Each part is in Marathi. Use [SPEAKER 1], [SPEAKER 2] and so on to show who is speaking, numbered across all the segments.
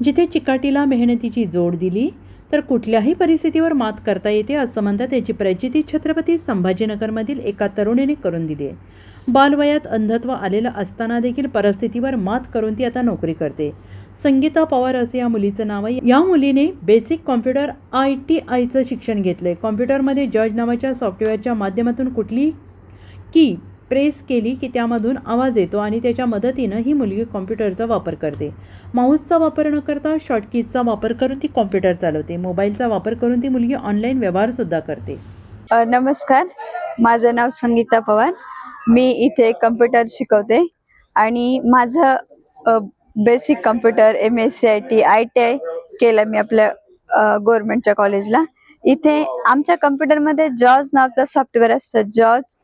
[SPEAKER 1] जिथे चिकाटीला मेहनतीची जोड दिली तर कुठल्याही परिस्थितीवर मात करता येते असं म्हणतात याची प्रचिती छत्रपती संभाजीनगरमधील एका तरुणीने करून दिली आहे. बालवयात अंधत्व आलेलं असताना देखील परिस्थितीवर मात करून ती आता नोकरी करते. संगीता पवार असं या मुलीचं नाव आहे. या मुलीने बेसिक कॉम्प्युटर आय टी आयचं शिक्षण घेतलं आहे कॉम्प्युटरमध्ये जॉर्ज नावाच्या सॉफ्टवेअरच्या माध्यमातून कुठली की प्रेस केली की त्यामधून आवाज येतो आणि त्याच्या मदतीनं ही मुलगी कॉम्प्युटरचा वापर करते. माऊसचा वापर न करता शॉर्टकीजचा वापर करून ती कॉम्प्युटर चालवते. मोबाईलचा वापर करून ती मुलगी ऑनलाईन व्यवहारसुद्धा करते.
[SPEAKER 2] नमस्कार. माझं नाव संगीता पवार. मी इथे कम्प्युटर शिकवते. आणि माझं basic computer M S C I T I T I केलं मी आपल्या गव्हर्मेंटच्या कॉलेजला इथे आमच्या कम्प्युटरमध्ये जॉज नावचं सॉफ्टवेअर असतं. जॉज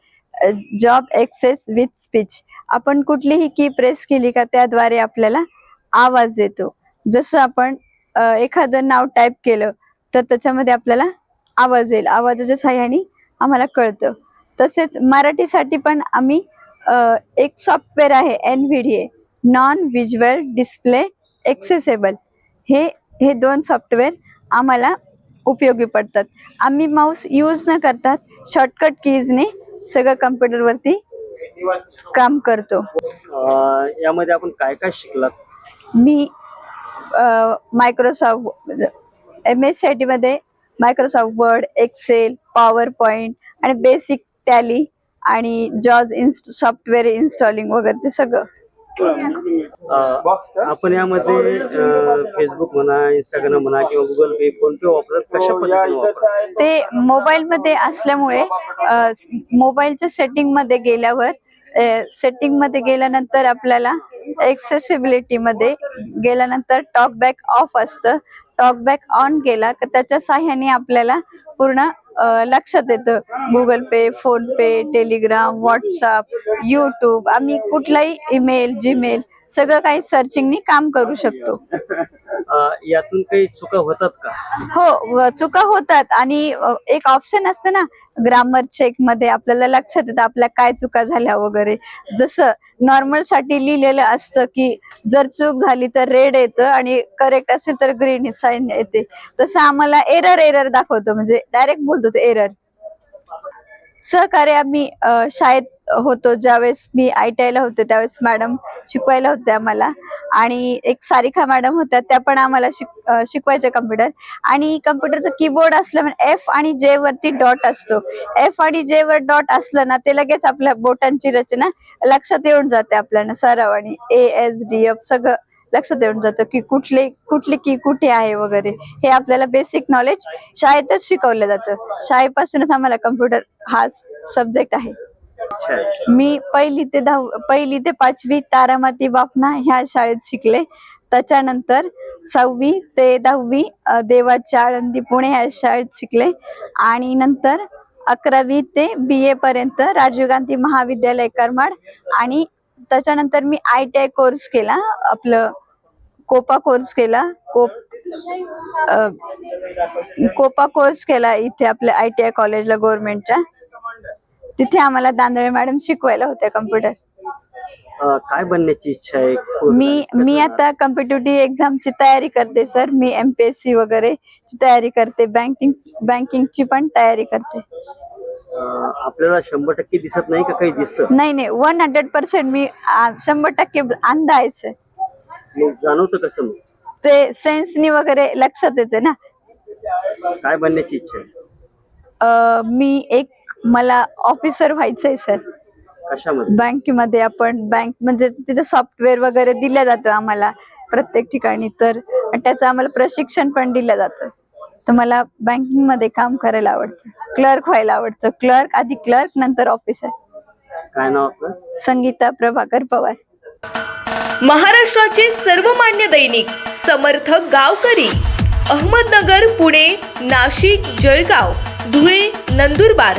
[SPEAKER 2] जॉब एक्सेस विथ स्पीच आपण कुठलीही की प्रेस केली का त्याद्वारे आपल्याला आवाज येतो. जसं आपण एखादं नाव टाईप केलं तर त्याच्यामध्ये आपल्याला आवाज येईल. आवाजाच्या साह्याने आम्हाला कळतं. तसेच मराठीसाठी पण आम्ही एक सॉफ्टवेअर आहे N V D A non visual display accessible हे हे दोन सॉफ्टवेअर आम्हाला उपयोगी पडतात. आम्ही माऊस यूज न करतात शॉर्टकट कीजने सगळं कम्प्युटरवरती काम करतो.
[SPEAKER 3] यामध्ये आपण काय काय शिकलात?
[SPEAKER 2] मी Microsoft M S C I टीमध्ये Microsoft Word Excel PowerPoint आणि बेसिक टॅली आणि जॉज इन्स्ट सॉफ्टवेअर इन्स्टॉलिंग वगैरे ते सगळं.
[SPEAKER 3] आपण यामध्ये फेसबुक म्हणा इंस्टाग्राम म्हणा किंवा गुगल पे फोन पे वापरत कशा पद्धतीने वापरतात
[SPEAKER 2] ते मोबाईलमध्ये असल्यामुळे अ, स- मोबाईलच्या सेटिंगमध्ये गेल्यावर सेटिंगमध्ये गेल्यानंतर आपल्याला एक्सेसिबिलिटी मध्ये गेल्यानंतर टॉक बॅक ऑफ असतं. टॉक बॅक ऑन केला तर त्याच्या साह्याने आपल्याला पूर्ण लक्षात येतं. Google Pay PhonePe Telegram WhatsApp YouTube आम्ही कुठलाही ईमेल जीमेल सगळं काही सर्चिंगनी काम करू शकतो.
[SPEAKER 3] यातून काही चुका होतात का?
[SPEAKER 2] हो चुका होतात. आणि एक ऑप्शन असतं ना ग्रामर चेकमध्ये आपल्याला लक्षात येतं आपल्या काय चुका झाल्या वगैरे. जसं नॉर्मलसाठी लिहिलेलं असतं की जर चूक झाली तर रेड येतं आणि करेक्ट असेल तर ग्रीन साईन येते. तसं आम्हाला एरर एरर दाखवतो. म्हणजे डायरेक्ट बोलतो ते एरर सहकार्य आम्ही शाळेत होतो ज्यावेळेस मी आय टी आयला होते त्यावेळेस मॅडम शिकवायला होत्या आम्हाला. आणि एक सारिका मॅडम होत्या त्या पण आम्हाला शिक शिकवायच्या कम्प्युटर. आणि कम्प्युटरचं कीबोर्ड असलं म्हणजे एफ आणि जे वरती डॉट असतो. एफ आणि जे वर डॉट असलं ना ते लगेच आपल्या बोटांची रचना लक्षात येऊन जाते आपल्याला. सराव आणि ए एस डी एफ सगळं लक्षात येऊन जातं की कुठले कुठली की कुठे आहे वगैरे. हे आपल्याला बेसिक नॉलेज शाळेतच शिकवलं जातं. शाळेपासूनच आम्हाला कम्प्युटर हा सब्जेक्ट आहे.
[SPEAKER 3] अच्छा
[SPEAKER 2] मी पहिली ते दहावी पहिली ते पाचवी तारामाती बाफना ह्या शाळेत शिकले. त्याच्यानंतर सहावी ते दहावी देवाच्या आळंदी पुणे ह्या शाळेत शिकले. आणि नंतर अकरावी ते बी ए पर्यंत राजीव गांधी महाविद्यालय करमाड आणि त्याच्यानंतर मी आय टी आय कोर्स केला. आपलं कोपा कोर्स केला. कोप कोपा कोर्स केला इथे आपल्या आय टी आय कॉलेजला गव्हर्नमेंटच्या तिथे आम्हाला दांदळे मॅडम शिकवायला होत्या कम्प्युटर
[SPEAKER 3] अं, काय बनण्याची इच्छा आहे? पूर्ण?
[SPEAKER 2] मी मी
[SPEAKER 3] कसं?
[SPEAKER 2] आता कॉम्पिटेटिव्ह एक्झामची तयारी करते सर मी एमपीएससी वगैरे ची तयारी करते. बँकिंग बँकिंगची पण तयारी करते.
[SPEAKER 3] अं, आपल्याला शंभर टक्के दिसत नाही का काही दिसतं?
[SPEAKER 2] नाही नाही. वन हंड्रेड पर्सेंट मी आ, शंभर टक्के अंध आहे सर
[SPEAKER 3] मग जाणवतं कसं मग?
[SPEAKER 2] ते सेन्सनी वगैरे लक्षात येते ना.
[SPEAKER 3] काय बनण्याची इच्छा आहे?
[SPEAKER 2] अ, मी एक मला ऑफिसर व्हायचंय सर
[SPEAKER 3] कशामध्ये?
[SPEAKER 2] बँकेमध्ये आपण बँक म्हणजे तिथे सॉफ्टवेअर वगैरे दिलं जातं आम्हाला प्रत्येक ठिकाणी. तर त्याचं आम्हाला प्रशिक्षण पण दिलं जातं. तर मला बँकिंगमध्ये काम करायला आवडतं. क्लर्क व्हायला आवडतं. क्लर्क आधी क्लर्क नंतर ऑफिसर
[SPEAKER 3] काय नाव आपलं?
[SPEAKER 2] संगीता प्रभाकर पवार.
[SPEAKER 4] महाराष्ट्राचे सर्वमान्य दैनिक समर्थ गावकरी अहमदनगर पुणे नाशिक जळगाव धुळे नंदुरबार